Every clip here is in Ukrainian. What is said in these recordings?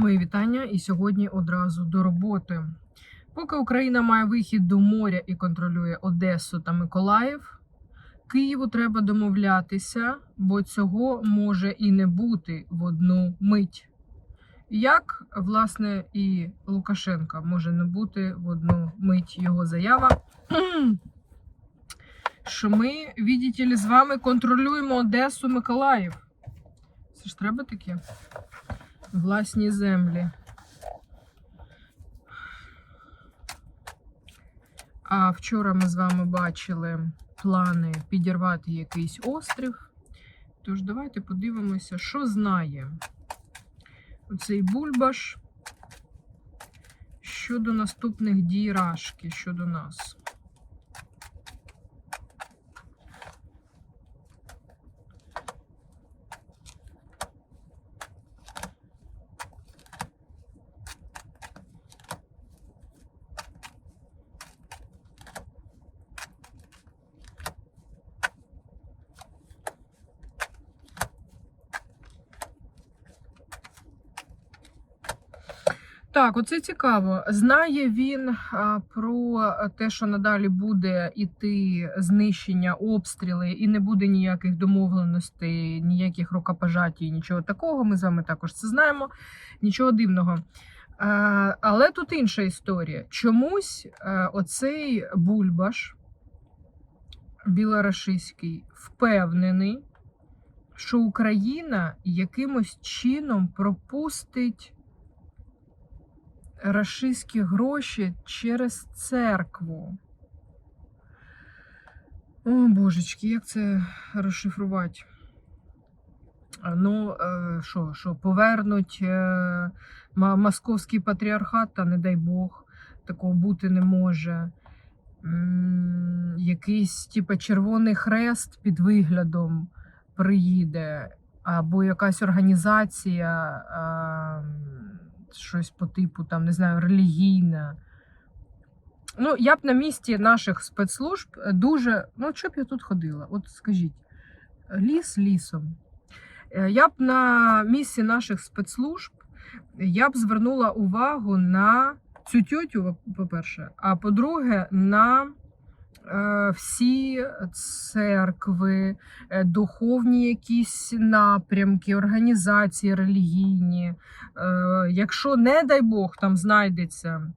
Мої вітання і сьогодні одразу до роботи. Поки Україна має вихід до моря і контролює Одесу та Миколаїв, Києву треба домовлятися, бо цього може і не бути в одну мить. Як, власне, і Лукашенка може не бути в одну мить його заява, що ми, видите з вами контролюємо Одесу Миколаїв. Це ж треба таке? Власні землі. А вчора ми з вами бачили плани підірвати якийсь острів. Тож давайте подивимося, що знає оцей бульбаш щодо наступних дій Рашки щодо нас. Так, оце цікаво. Знає він про те, що надалі буде іти знищення, обстріли, і не буде ніяких домовленостей, ніяких рукопожатій, нічого такого. Ми з вами також це знаємо. Нічого дивного. Але тут інша історія. Чомусь а, оцей бульбаш білорашиський впевнений, що Україна якимось чином пропустить рашистські гроші через церкву. О, божечки, як це розшифрувати? Ну, е, що, що, повернуть е, московський патріархат, та не дай Бог, такого бути не може. Якийсь, типа, Червоний хрест під виглядом приїде, або якась організація. Щось по типу, там, не знаю, релігійне. Ну, я б на місці наших спецслужб дуже. Ну, що б я тут ходила? От скажіть, ліс лісом. Е, Я б на місці наших спецслужб я б звернула увагу на цю тьотю, по-перше, а по-друге, на всі церкви, е, духовні якісь напрямки, організації релігійні. Е, Якщо, не дай Бог, там знайдеться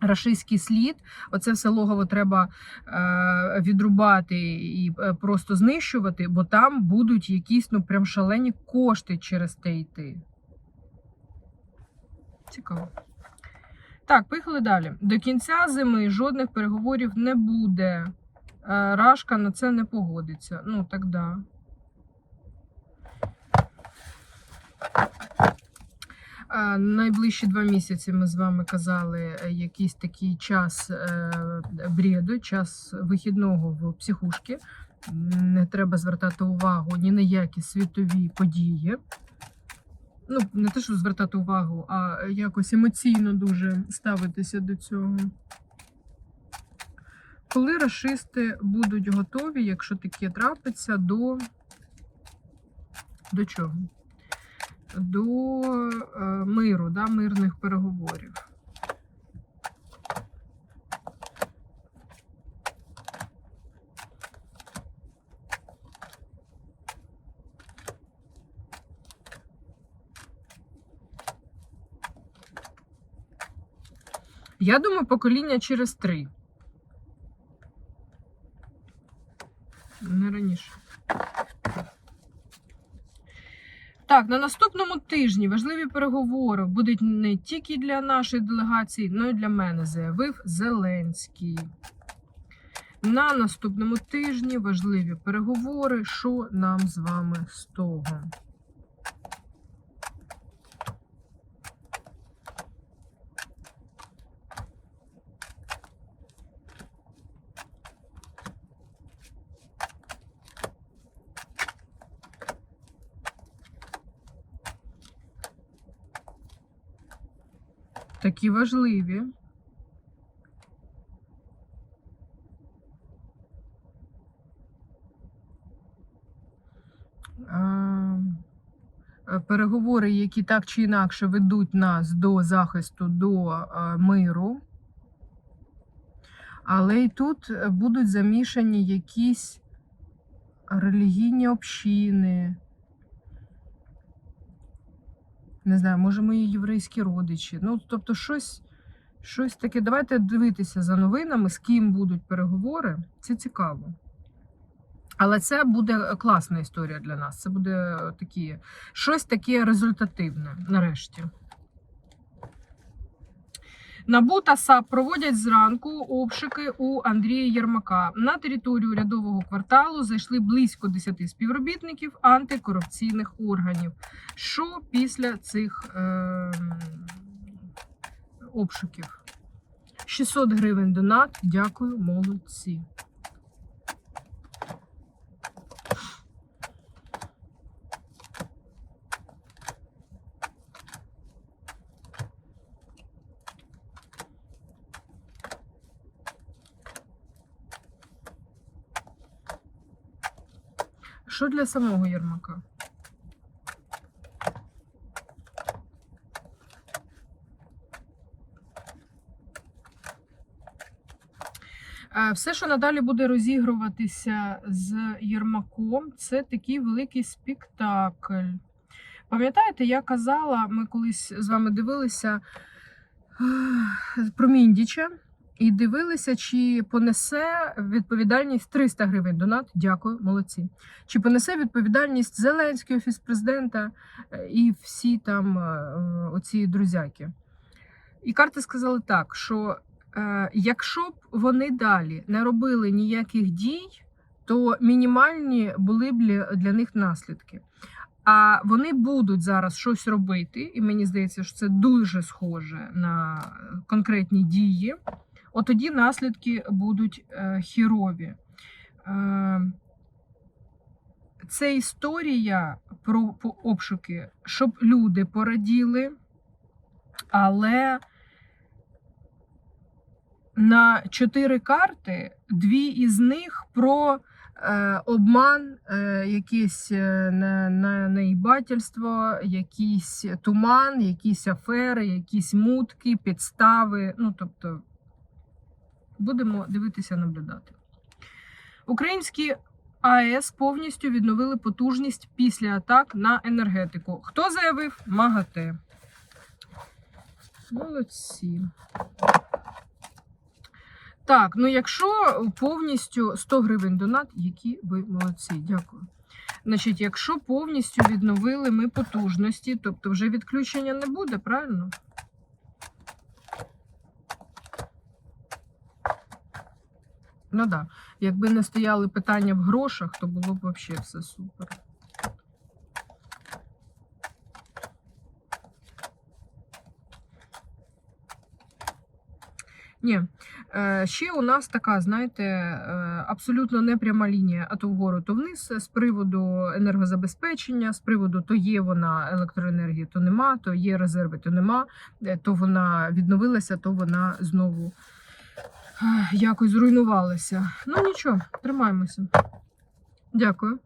рашистський слід, оце все логово треба е, відрубати і е, просто знищувати, бо там будуть якісь ну прям шалені кошти через те йти. Цікаво. Так, поїхали далі. До кінця зими жодних переговорів не буде. Е, Рашка на це не погодиться. Ну, так да. Е, Найближчі два місяці ми з вами казали е, якийсь такий час бреду, час вихідного в психушки. Не треба звертати увагу ні на які світові події. Ну, не те, що звертати увагу, а якось емоційно дуже ставитися до цього. Коли расисти будуть готові, якщо таке трапиться, до, до чого? До е, миру, да, мирних переговорів. Я думаю, покоління через три. Не раніше. Так, на наступному тижні важливі переговори будуть не тільки для нашої делегації, але й для мене, заявив Зеленський. На наступному тижні важливі переговори. Що нам з вами з того? Такі важливі. переговори, які так чи інакше ведуть нас до захисту, до миру. Але і тут будуть замішані якісь релігійні общини. Не знаю, може, мої єврейські родичі. Ну, тобто, щось, щось таке. Давайте дивитися за новинами, з ким будуть переговори. Це цікаво. Але це буде класна історія для нас. Це буде такі, щось таке результативне, нарешті. НАБУ та САП проводять зранку обшуки у Андрія Єрмака. На територію рядового кварталу зайшли близько 10 співробітників антикорупційних органів. Що після цих е, обшуків? 600 гривень донат. Дякую, молодці. Що для самого Єрмака? Е, Все, що надалі буде розігруватися з Єрмаком, це такий великий спектакль. Пам'ятаєте, я казала, ми колись з вами дивилися про Міндіча і дивилися, чи понесе відповідальність 300 гривень донат. Дякую, молодці. Чи понесе відповідальність Зеленський, офіс президента е, і всі там е, оці друзяки. І карти сказали так, що е, якщо б вони далі не робили ніяких дій, то мінімальні були б для них наслідки. А вони будуть зараз щось робити, і мені здається, що це дуже схоже на конкретні дії. От тоді наслідки будуть е, хірові. Е, це історія про обшуки, щоб люди пораділи, але на чотири карти, дві із них про е, обман, е, якесь е, на, на, наїбательство, якийсь туман, якісь афери, якісь мутки, підстави. Ну, тобто, будемо дивитися, наблюдати. Українські АЕС повністю відновили потужність після атак на енергетику. Хто заявив? МАГАТЕ. Молодці. Так, ну якщо повністю 100 гривень донат, які ви молодці, дякую. Значить, якщо повністю відновили ми потужності, тобто вже відключення не буде, правильно? Ну так, да. якби не стояли питання в грошах, то було б взагалі все супер. Ні, е, ще у нас така, знаєте, е, абсолютно не пряма лінія, а то вгору, то вниз з приводу енергозабезпечення, з приводу то є вона електроенергії, то нема, то є резерви, то нема, е, то вона відновилася, то вона знову е, якось зруйнувалися. Ну нічого, тримаємося. Дякую.